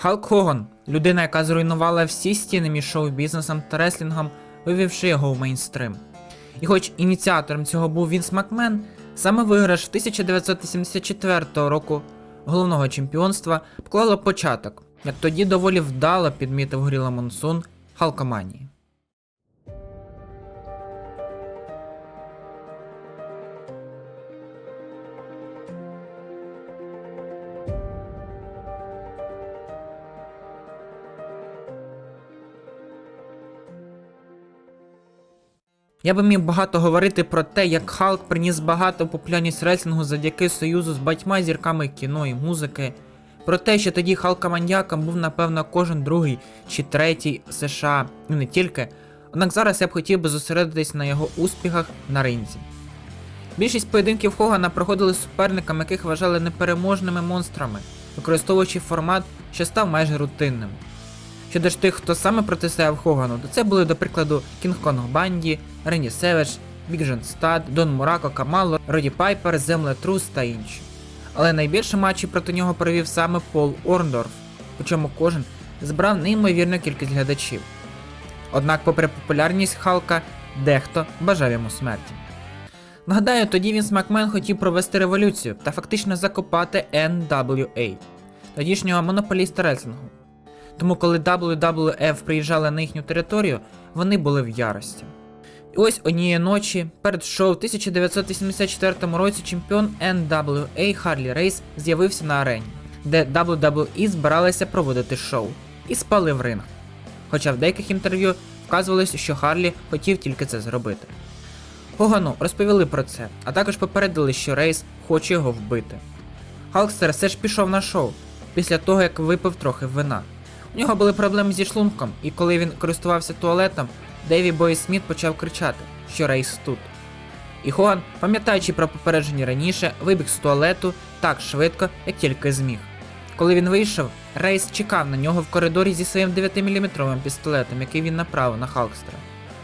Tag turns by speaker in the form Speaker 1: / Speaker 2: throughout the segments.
Speaker 1: Халк Хоган, людина, яка зруйнувала всі стіни між шоу-бізнесом та реслінгом, вивівши його в мейнстрим. І хоч ініціатором цього був Вінс Макмен, саме виграш 1974 року головного чемпіонства поклало початок, як тоді доволі вдало підмітив Гріла Монсун Халкоманії. Я би міг багато говорити про те, як Халк приніс багато популярність реслінгу завдяки союзу з батьма зірками кіно і музики. Про те, що тоді Халка маньяком був, напевно, кожен другий чи третій США, і не тільки. Однак зараз я б хотів би зосередитись на його успіхах на ринзі. Більшість поєдинків Хогана проходили з суперниками, яких вважали непереможними монстрами, використовуючи формат, що став майже рутинним. Щодо ж тих, хто саме протистояв Хогану, то це були, до прикладу, Кінг Конг Банді, Рені Севедж, Бікжен Стад, Дон Мурако Камало, Роді Пайпер, Земле Трус та інші. Але найбільше матчі проти нього провів саме Пол Орндорф, причому кожен збрав неймовірну кількість глядачів. Однак, попри популярність Халка, дехто бажав йому смерті. Нагадаю, тоді Вінс Макмен хотів провести революцію та фактично закопати NWA, тодішнього монополіста реслінгу. Тому коли WWF приїжджали на їхню територію, вони були в ярості. І ось однієї ночі перед шоу в 1984 році чемпіон NWA Харлі Рейс з'явився на арені, де WWE збиралися проводити шоу, і спалив ринг. Хоча в деяких інтерв'ю вказувалося, що Харлі хотів тільки це зробити. Хогану розповіли про це, а також попередили, що Рейс хоче його вбити. Халкстер все ж пішов на шоу після того, як випив трохи вина. У нього були проблеми зі шлунком, і коли він користувався туалетом, Дейві Бой Сміт почав кричати, що Рейс тут. І Хоган, пам'ятаючи про попередження раніше, вибіг з туалету так швидко, як тільки зміг. Коли він вийшов, Рейс чекав на нього в коридорі зі своїм 9-мм пістолетом, який він направив на Халкстера.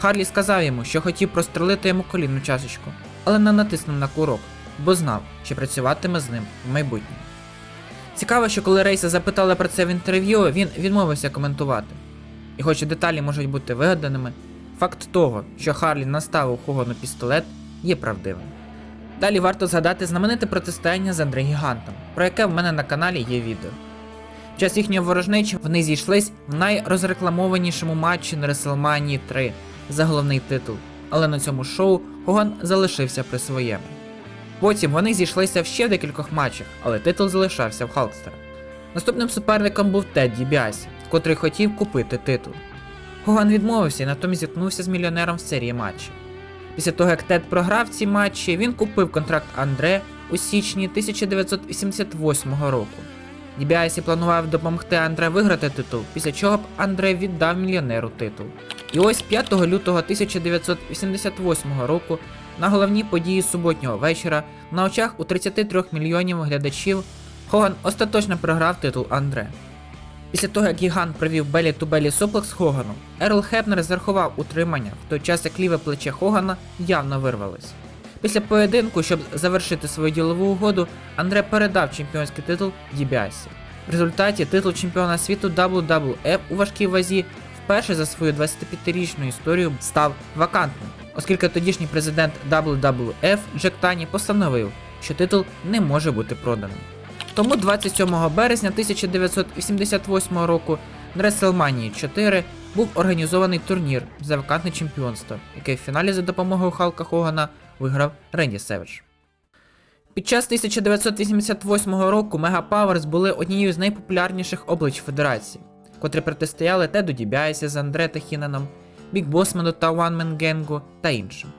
Speaker 1: Харлі сказав йому, що хотів прострелити йому колінну чашечку, але не натиснув на курок, бо знав, що працюватиме з ним в майбутньому. Цікаво, що коли Рейса запитали про це в інтерв'ю, він відмовився коментувати. І хоч деталі можуть бути вигаданими, факт того, що Харлі наставив Хогану пістолет, є правдивим. Далі варто згадати знамените протистояння з Андре Гігантом, про яке в мене на каналі є відео. В час їхньої ворожнечі вони зійшлись в найрозрекламованішому матчі на WrestleMania 3 за головний титул, але на цьому шоу Хоган залишився при своєму. Потім вони зійшлися в ще декількох матчах, але титул залишався в Халкстера. Наступним суперником був Тед Дібіасі, котрий хотів купити титул. Хоган відмовився і натомість зіткнувся з мільйонером в серії матчів. Після того, як Тед програв ці матчі, він купив контракт Андре у січні 1988 року. Дібіасі планував допомогти Андре виграти титул, після чого б Андре віддав мільйонеру титул. І ось 5 лютого 1988 року на головній події суботнього вечора на очах у 33 мільйонів глядачів Хоган остаточно програв титул Андре. Після того, як гігант провів белі ту белі соплекс Хогану, Ерл Хепнер зарахував утримання, в той час як ліве плече Хогана явно вирвалось. Після поєдинку, щоб завершити свою ділову угоду, Андре передав чемпіонський титул Дібіасі. В результаті титул чемпіона світу WWF у важкій вазі вперше за свою 25-річну історію став вакантним, оскільки тодішній президент WWF Джек Тані постановив, що титул не може бути проданим. Тому 27 березня 1988 року на WrestleMania 4 був організований турнір за вакантне чемпіонство, яке в фіналі за допомогою Халка Хогана виграв Ренді Севедж. Під час 1988 року Мега Пауерс були однією з найпопулярніших облич Федерації, котрі протистояли Теду Дібяйсі з Андре та Хіненом, Бік Босману та Ванмен Генгу та іншим.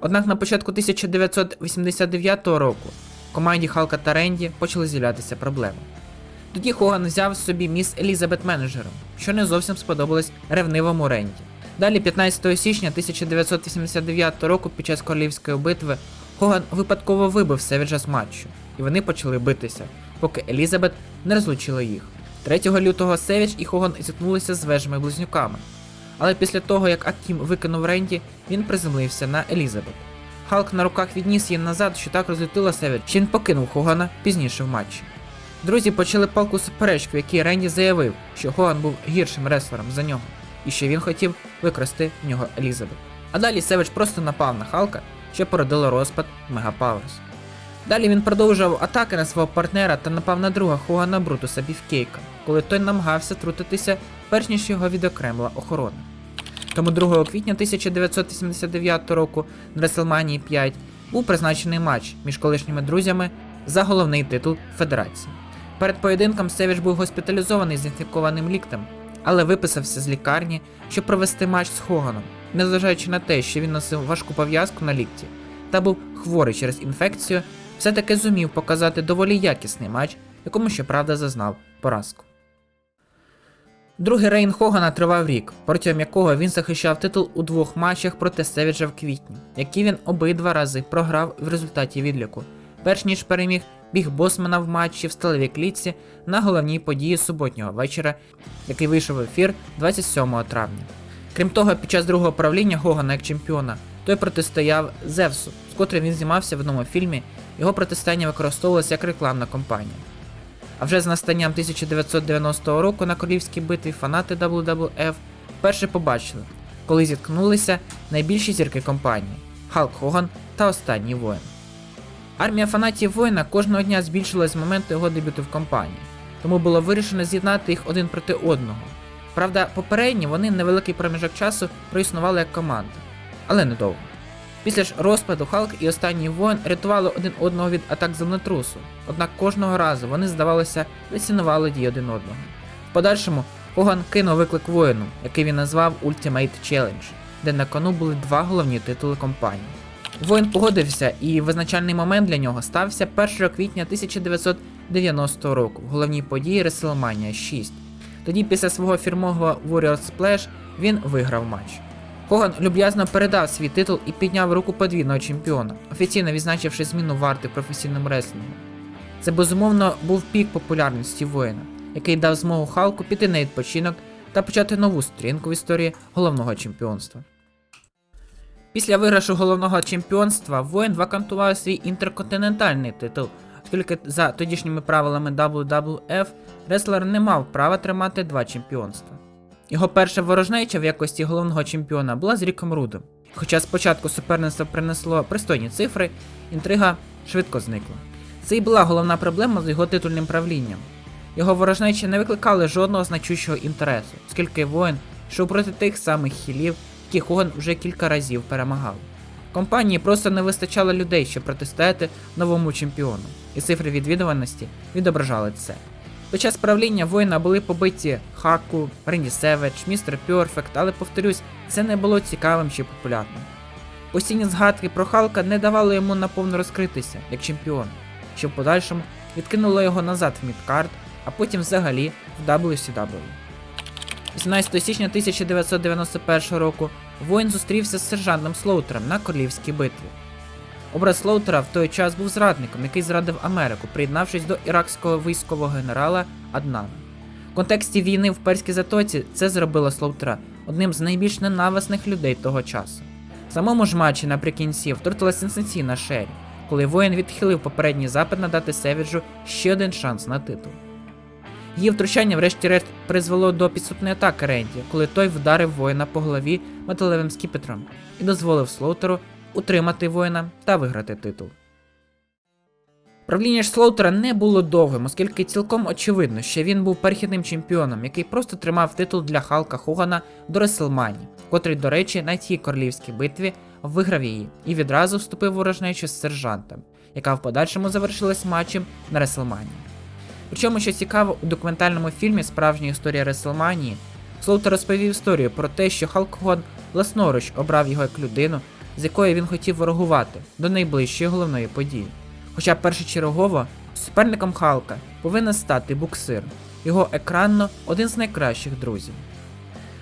Speaker 1: Однак на початку 1989 року команді Халка та Ренді почали з'являтися проблеми. Тоді Хоган взяв собі міс Елізабет менеджером, що не зовсім сподобалось ревнивому Ренді. Далі, 15 січня 1989 року, під час королівської битви, Хоган випадково вибив Севіджа з матчу, і вони почали битися, поки Елізабет не розлучила їх. 3 лютого Севідж і Хоган зіткнулися з вежими близнюками. Але після того, як Акім викинув Ренді, він приземлився на Елізабет. Халк на руках відніс її назад, що так розлютила Севідж, що він покинув Хогана пізніше в матчі. Друзі почали палку суперечку, в якій Ренді заявив, що Хоган був гіршим реслером за нього, і що він хотів викрасти в нього Елізабет. А далі Севич просто напав на Халка, що породило розпад Мегапаверс. Далі він продовжував атаки на свого партнера та напав на друга Хогана Брутуса Бівкейка, коли той намагався трутитися, перш ніж його відокремила охорона. Тому 2 квітня 1989 року на WrestleMania 5 був призначений матч між колишніми друзями за головний титул Федерації. Перед поєдинком Севіч був госпіталізований з інфікованим ліктем, але виписався з лікарні, щоб провести матч з Хоганом, незважаючи на те, що він носив важку пов'язку на лікті та був хворий через інфекцію, все-таки зумів показати доволі якісний матч, якому щоправда зазнав поразку. Другий рейн Хогана тривав рік, протягом якого він захищав титул у двох матчах проти Севіджа в квітні, які він обидва рази програв в результаті відліку, перш ніж переміг біг Босмана в матчі в сталевій клітці на головній події суботнього вечора, який вийшов в ефір 27 травня. Крім того, під час другого правління Гогана як чемпіона той протистояв Зевсу, з котрим він знімався в одному фільмі, його протистояння використовувалося як рекламна кампанія. А вже з настанням 1990 року на королівській битві фанати WWF вперше побачили, коли зіткнулися найбільші зірки компанії Халк Хоган та останній воїн. Армія фанатів воїна кожного дня збільшилась з моменту його дебюту в компанії, тому було вирішено з'єднати їх один проти одного. Правда, попередні вони невеликий проміжок часу проіснували як команда, але недовго. Після ж розпаду Халк і останній воїн рятували один одного від атак землетрусу, однак кожного разу вони, здавалося, не цінували дії один одного. В подальшому Хоган кинув виклик воїну, який він назвав Ultimate Challenge, де на кону були два головні титули компанії. Воїн погодився, і визначальний момент для нього стався 1 квітня 1990 року в головній події WrestleMania 6. Тоді, після свого фірмового Warrior Splash, він виграв матч. Хоган люб'язно передав свій титул і підняв руку подвійного чемпіона, офіційно відзначивши зміну варти в професійному реслінгу. Це безумовно був пік популярності воїна, який дав змогу Халку піти на відпочинок та почати нову сторінку в історії головного чемпіонства. Після виграшу головного чемпіонства воїн вакантував свій інтерконтинентальний титул, оскільки за тодішніми правилами WWF реслер не мав права тримати два чемпіонства. Його перша ворожнеча в якості головного чемпіона була з Ріком Рудом. Хоча спочатку суперництво принесло пристойні цифри, інтрига швидко зникла. Це і була головна проблема з його титульним правлінням. Його ворожнечі не викликали жодного значущого інтересу, оскільки воїн йшов проти тих самих хілів, які Хоган вже кілька разів перемагав. Компанії просто не вистачало людей, щоб протистояти новому чемпіону, і цифри відвідуваності відображали це. Під час правління воїна були побиті Хаку, Рені Севич, Містер Пьорфект, але повторюсь, це не було цікавим чи популярним. Постійні згадки про Халка не давали йому наповно розкритися як чемпіон, що в подальшому відкинуло його назад в мідкард, а потім взагалі в WCW. 18 січня 1991 року воїн зустрівся з сержантом Слоутером на королівській битві. Образ Слоутера в той час був зрадником, який зрадив Америку, приєднавшись до іракського військового генерала Аднана. В контексті війни в Перській затоці це зробило Слоутера одним з найбільш ненависних людей того часу. В самому ж матчі наприкінці втрутилася сенсаційна Шері, коли воїн відхилив попередній запит надати Севіджу ще один шанс на титул. Її втручання, врешті-решт, призвело до підступної атаки Ренді, коли той вдарив воїна по голові металевим скіпетром і дозволив Слоутеру утримати воїна та виграти титул. Правління ж Слоутера не було довгим, оскільки цілком очевидно, що він був перехідним чемпіоном, який просто тримав титул для Халка Хогана до Реселмані, котрий, до речі, на тій королівській битві виграв її і відразу вступив в ворожнечу з сержантом, яка в подальшому завершилась матчем на Реселмані. Причому, що цікаво, у документальному фільмі Справжня історія Реселманії Слоутер розповів історію про те, що Халк Хоган власноруч обрав його як людину, з якою він хотів ворогувати до найближчої головної події. Хоча першочергово суперником Халка повинен стати буксир, його екранно один з найкращих друзів.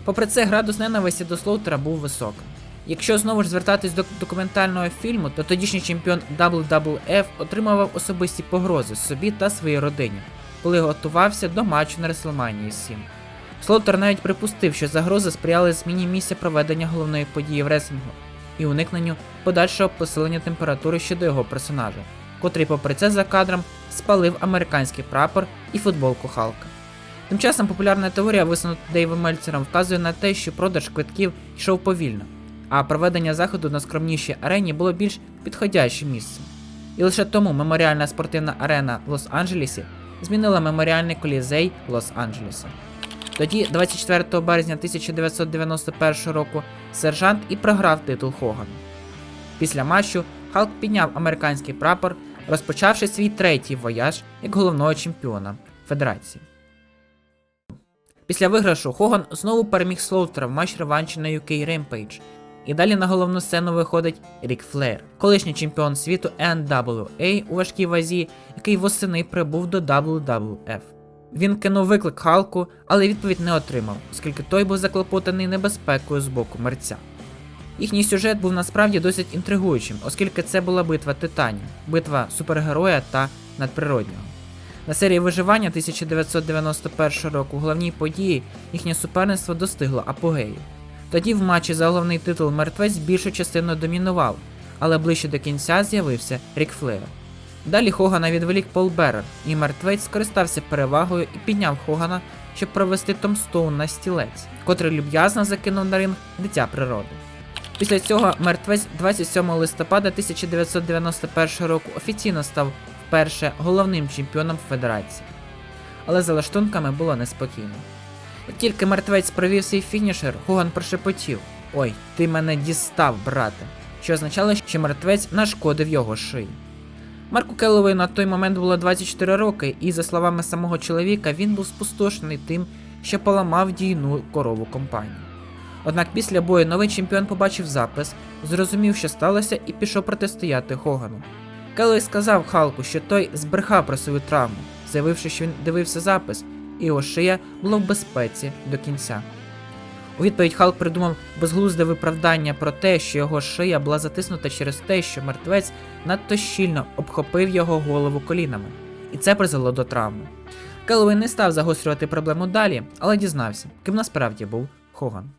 Speaker 1: Попри це, градус ненависті до Слоутера був високим. Якщо знову ж звертатись до документального фільму, то тодішній чемпіон WWF отримував особисті погрози собі та своїй родині, коли готувався до матчу на WrestleMania 7. Слоутер навіть припустив, що загрози сприяли зміні місця проведення головної події в реслінгу і уникненню подальшого посилення температури щодо його персонажа, котрий, попри це за кадром, спалив американський прапор і футболку Халка. Тим часом популярна теорія, висунута Дейвом Мельцером, вказує на те, що продаж квитків йшов повільно, а проведення заходу на скромнішій арені було більш підходящим місцем. І лише тому меморіальна спортивна арена в Лос-Анджелесі змінила меморіальний колізей Лос-Анджелеса. Тоді, 24 березня 1991 року, сержант і програв титул Хогану. Після матчу Халк підняв американський прапор, розпочавши свій третій вояж як головного чемпіона Федерації. Після виграшу Хоган знову переміг Слоутера в матч реванші на UK Rampage. І далі на головну сцену виходить Рік Флер, колишній чемпіон світу NWA у важкій вазі, який восени прибув до WWF. Він кинув виклик Халку, але відповідь не отримав, оскільки той був заклопотаний небезпекою з боку мерця. Їхній сюжет був насправді досить інтригуючим, оскільки це була битва титанів, битва супергероя та надприроднього. На серії виживання 1991 року головній події їхнє суперництво достигло апогею. Тоді в матчі за головний титул мертвець більшу частину домінував, але ближче до кінця з'явився Рік Флеер. Далі Хогана відволік Пол Берер, і мертвець скористався перевагою і підняв Хогана, щоб провести Том Стоун на стілець, котрий люб'язно закинув на ринг дитя природи. Після цього мертвець 27 листопада 1991 року офіційно став вперше головним чемпіоном Федерації. Але за лаштунками було неспокійно. Як тільки мертвець провів свій фінішер, Хоган прошепотів: Ой, ти мене дістав, брате, що означало, що мертвець нашкодив його шиї. Марку Келловою на той момент було 24 роки, і, за словами самого чоловіка, він був спустошений тим, що поламав дійну корову компанії. Однак після бою новий чемпіон побачив запис, зрозумів, що сталося, і пішов протистояти Хогану. Келлой сказав Халку, що той збрехав про свою травму, заявивши, що він дивився запис, і його шия була в безпеці до кінця. У відповідь Халк придумав безглузде виправдання про те, що його шия була затиснута через те, що мертвець надто щільно обхопив його голову колінами, і це призвело до травми. Келлоуей не став загострювати проблему далі, але дізнався, ким насправді був Хоган.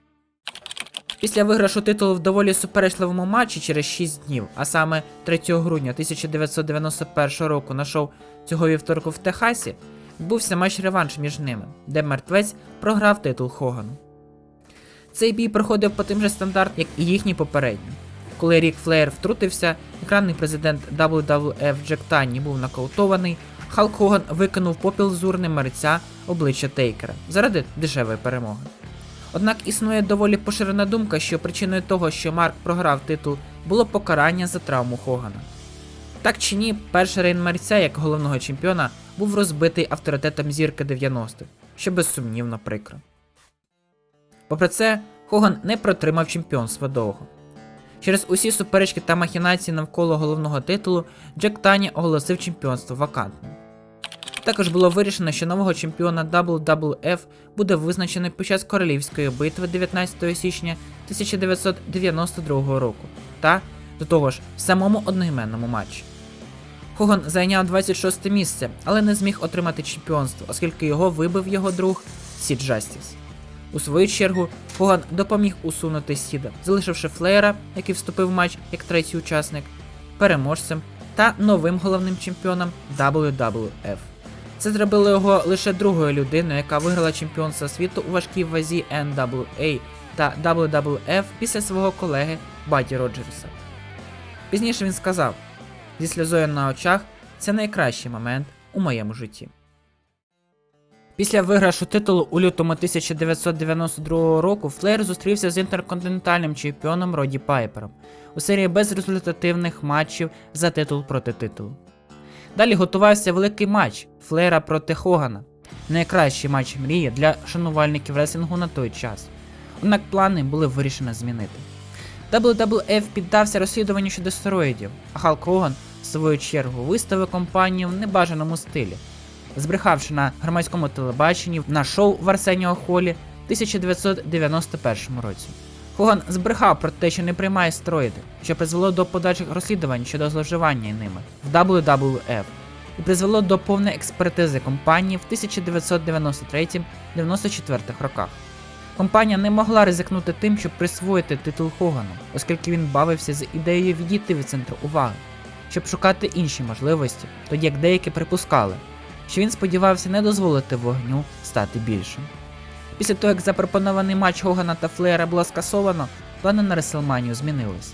Speaker 1: Після виграшу титулу в доволі суперечливому матчі через 6 днів, а саме 3 грудня 1991 року на шоу цього вівторку в Техасі, відбувся матч-реванш між ними, де мертвець програв титул Хогану. Цей бій проходив по тим же стандартам, як і їхній попередній. Коли Рік Флеєр втрутився, екранний президент WWF Джек Танні був нокаутований, Халк Хоган викинув попіл з урни мерця обличчя Тейкера заради дешевої перемоги. Однак існує доволі поширена думка, що причиною того, що Марк програв титул, було покарання за травму Хогана. Так чи ні, перший рейн мерця як головного чемпіона був розбитий авторитетом зірки 90-х, що безсумнівно прикро. Попри це, Хоган не протримав чемпіонства довго. Через усі суперечки та махінації навколо головного титулу Джек Тані оголосив чемпіонство вакантним. Також було вирішено, що нового чемпіона WWF буде визначений під час королівської битви 19 січня 1992 року та, до того ж, в самому одноіменному матчі. Хоган зайняв 26 місце, але не зміг отримати чемпіонство, оскільки його вибив його друг Сід Джастіс. У свою чергу, Хоган допоміг усунути Сіда, залишивши Флеєра, який вступив в матч як третій учасник, переможцем та новим головним чемпіоном WWF. Це зробило його лише другою людиною, яка виграла чемпіонство світу у важкій вазі NWA та WWF після свого колеги Баді Роджерса. Пізніше він сказав: зі сльозою на очах це найкращий момент у моєму житті. Після виграшу титулу у лютому 1992 року Флеєр зустрівся з інтерконтинентальним чемпіоном Роді Пайпером у серії безрезультативних матчів за титул проти титулу. Далі готувався великий матч Флеєра проти Хогана, найкращий матч мрії для шанувальників реслінгу на той час. Однак плани були вирішено змінити. WWF піддався розслідуванню щодо стероїдів, а Халк Хоган, в свою чергу, виставив компанію в небажаному стилі, збрехавши на громадському телебаченні на шоу в Арсеніо Холі в 1991 році. Хоган збрехав про те, що не приймає стероїди, що призвело до подальших розслідувань щодо зловживання ними в WWF і призвело до повної експертизи компанії в 1993-94 роках. Компанія не могла ризикнути тим, щоб присвоїти титул Хогану, оскільки він бавився з ідеєю відійти від центру уваги. щоб шукати інші можливості, тоді як деякі припускали, що він сподівався не дозволити вогню стати більшим. Після того, як запропонований матч Хогана та Флеєра було скасовано, плани на Реселманію змінилися.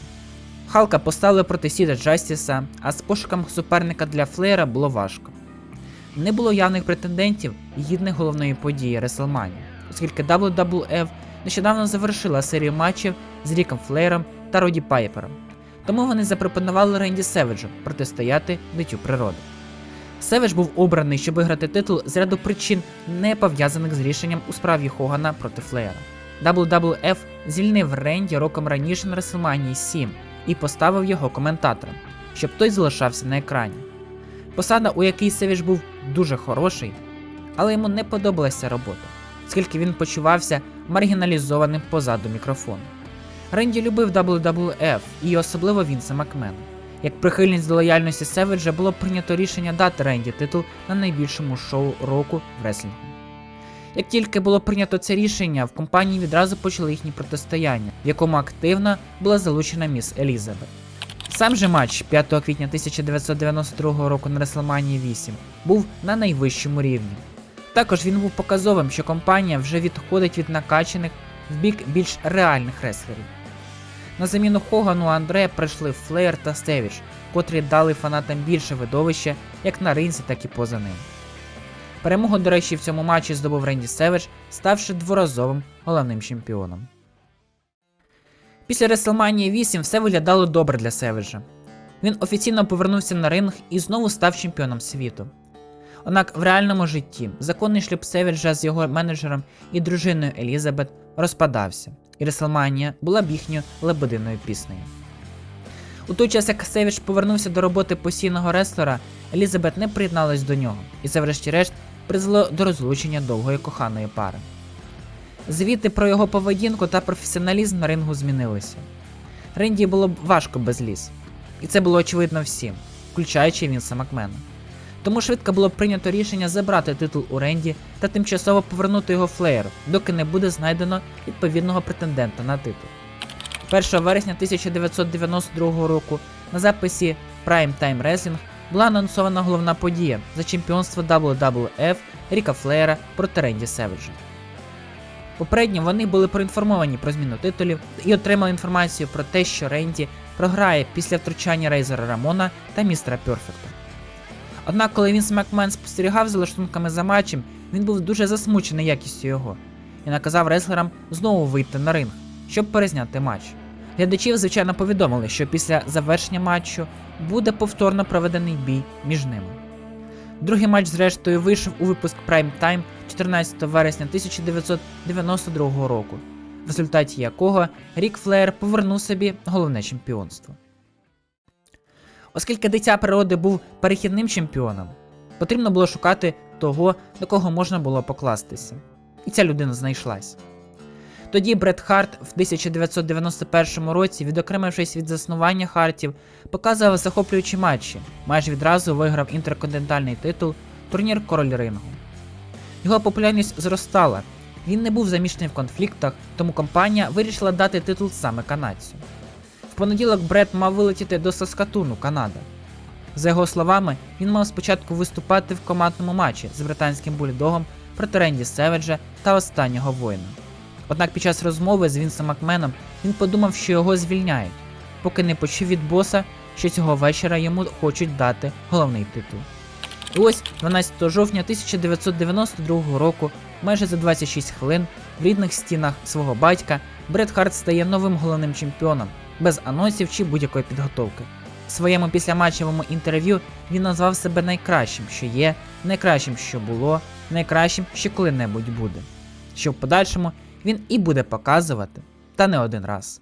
Speaker 1: Халка поставили проти Сіда Джастіса, а з пошуком суперника для Флеєра було важко. Не було явних претендентів і гідних головної події Реселманії, оскільки WWF нещодавно завершила серію матчів з Ріком Флеєром та Роді Пайпером. Тому вони запропонували Ренді Севеджу протистояти дитю природи. Севедж був обраний, щоб виграти титул з ряду причин, не пов'язаних з рішенням у справі Хогана проти Флеєра. WWF звільнив Ренді роком раніше на WrestleMania 7 і поставив його коментатором, щоб той залишався на екрані. Посада, у якій Севіж був дуже хороший, але йому не подобалася робота, оскільки він почувався маргіналізованим позаду мікрофону. Ренді любив WWF і особливо Вінса Макмена. Як прихильність до лояльності Севеджа було прийнято рішення дати Ренді титул на найбільшому шоу року в реслінгу. Як тільки було прийнято це рішення, в компанії відразу почали їхні протистояння, в якому активно була залучена міс Елізабет. Сам же матч 5 квітня 1992 року на WrestleMania 8 був на найвищому рівні. Також він був показовим, що компанія вже відходить від накачаних в бік більш реальних реслерів. На заміну Хогану Андре прийшли Флеєр та Стевіч, котрі дали фанатам більше видовища як на ринзі, так і поза ним. Перемогу, до речі, в цьому матчі здобув Ренді Севич, ставши дворазовим головним чемпіоном. Після WrestleMania 8 все виглядало добре для Севеджа. Він офіційно повернувся на ринг і знову став чемпіоном світу. Однак в реальному житті законний шлюб Севеджа з його менеджером і дружиною Елізабет розпадався, і WrestleMania була б їхньою лебединою піснею. У той час, як Севідж повернувся до роботи постійного реслера, Елізабет не приєдналась до нього, і це, врешті-решт, призвело до розлучення довгої коханої пари. Звіти про його поведінку та професіоналізм на рингу змінилися. Ренді було б важко без ліс, і це було очевидно всім, включаючи Вінса Макмена. Тому швидко було прийнято рішення забрати титул у Ренді та тимчасово повернути його Флеєру, доки не буде знайдено відповідного претендента на титул. 1 вересня 1992 року на записі Prime Time Wrestling була анонсована головна подія за чемпіонство WWF Ріка Флеєра проти Ренді Севеджа. Попередньо вони були проінформовані про зміну титулів і отримали інформацію про те, що Ренді програє після втручання Рейзера Рамона та містера Перфекта. Однак, коли Вінс Макмен спостерігав за лаштунками за матчем, він був дуже засмучений якістю його і наказав реслерам знову вийти на ринг, щоб перезняти матч. Глядачів, звичайно, повідомили, що після завершення матчу буде повторно проведений бій між ними. Другий матч, зрештою, вийшов у випуск Prime Time 14 вересня 1992 року, в результаті якого Рік Флеєр повернув собі головне чемпіонство. Оскільки дитя природи був перехідним чемпіоном, потрібно було шукати того, до кого можна було покластися. І ця людина знайшлась. Тоді Бред Харт в 1991 році, відокремившись від заснування Хартів, показував захоплюючі матчі, майже відразу виграв інтерконтинентальний титул, турнір Король Рингу. Його популярність зростала. Він не був замішаний в конфліктах, тому компанія вирішила дати титул саме канадцю. Понеділок Бред мав вилетіти до Саскатуну, Канада. За його словами, він мав спочатку виступати в командному матчі з британським бульдогом проти Ренді Севеджа та останнього воїна. Однак під час розмови з Вінсом Макменом він подумав, що його звільняють, поки не почув від боса, що цього вечора йому хочуть дати головний титул. І ось 12 жовтня 1992 року, майже за 26 хвилин, в рідних стінах свого батька Бред Харт стає новим головним чемпіоном, без анонсів чи будь-якої підготовки. В своєму післяматчевому інтерв'ю він назвав себе найкращим, що є, найкращим, що було, найкращим, що коли-небудь буде. Що в подальшому він і буде показувати, та не один раз.